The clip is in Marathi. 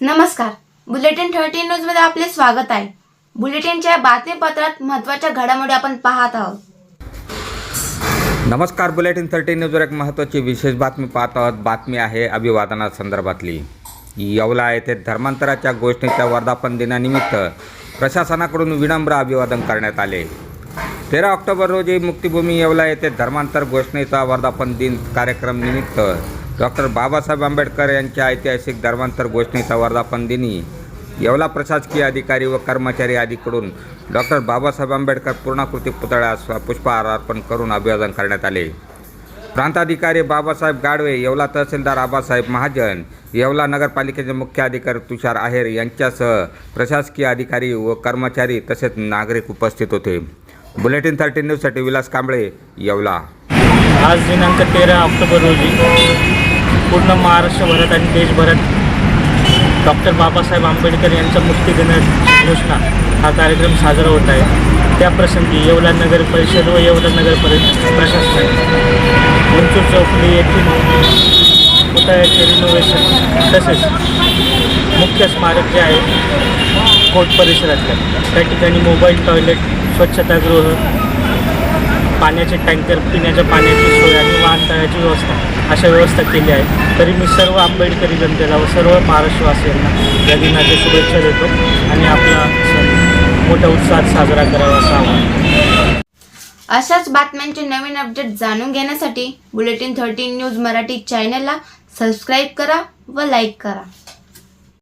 नमस्कार. बुलेटिन थर्टी न्यूजमध्ये आपले स्वागत आहे. बुलेटिनच्या बातमीपत्रात महत्त्वाच्या घडामोडी आपण पाहत आहोत. नमस्कार बुलेटिन थर्टीन न्यूजवर एक महत्त्वाची विशेष बातमी पाहत आहोत. बातमी आहे अभिवादनासंदर्भातली येवला येथे धर्मांतराच्या घोषणेच्या वर्धापन दिनानिमित्त प्रशासनाकडून विनम्र अभिवादन करण्यात आले. तेरा ऑक्टोबर रोजी मुक्तिभूमी येवला येथे धर्मांतर घोषणेचा वर्धापन दिन कार्यक्रम निमित्त डॉक्टर बाबासाहेब आंबेडकर यांच्या ऐतिहासिक धर्मांतर घोषणेचा वर्धापन दिनी येवला प्रशासकीय अधिकारी व कर्मचारी आदीकडून डॉक्टर बाबासाहेब आंबेडकर पूर्णाकृती पुतळ्यास पुष्पहार अर्पण करून अभिवादन करण्यात आले. प्रांताधिकारी बाबासाहेब गाडवे येवला तहसीलदार आबासाहेब महाजन येवला नगरपालिकेचे मुख्य अधिकारी तुषार आहेर यांच्यासह प्रशासकीय अधिकारी व कर्मचारी तसेच नागरिक उपस्थित होते. बुलेटिन थर्टी न्यूजसाठी विलास कांबळे येवला. आज दिनांक तेरा ऑक्टोबर रोजी पूर्ण महाराष्ट्रभरात आणि देशभरात डॉक्टर बाबासाहेब आंबेडकर यांचा मुक्ती दिनाची घोषणा हा कार्यक्रम साजरा होत आहे. त्या प्रसंगी येवला नगर परिषद व येवला नगर परि प्रशासन मंचूर चौकडी येथील पुतळ्याचे रिनोव्हेशन तसेच मुख्य स्मारक जे आहे कोर्ट परिसरातल्या त्या ठिकाणी मोबाईल टॉयलेट स्वच्छतागृह पाण्याचे टँकर पिण्याच्या पाण्याची सोय आणि वाहनतळाची व्यवस्था. अशा व्यवस्था केली आहे तरी मी सर्व आंबेडकरी जनतेला व सर्व महाराष्ट्रवासियांना या दिनाच्या शुभेच्छा देतो आणि आपला सण मोठ्या उत्साहात साजरा करावा असं आवाहन अशाच बातम्यांचे नवीन अपडेट जाणून घेण्यासाठी बुलेटिन थर्टीन न्यूज मराठी चॅनलला सबस्क्राईब करा व लाईक करा.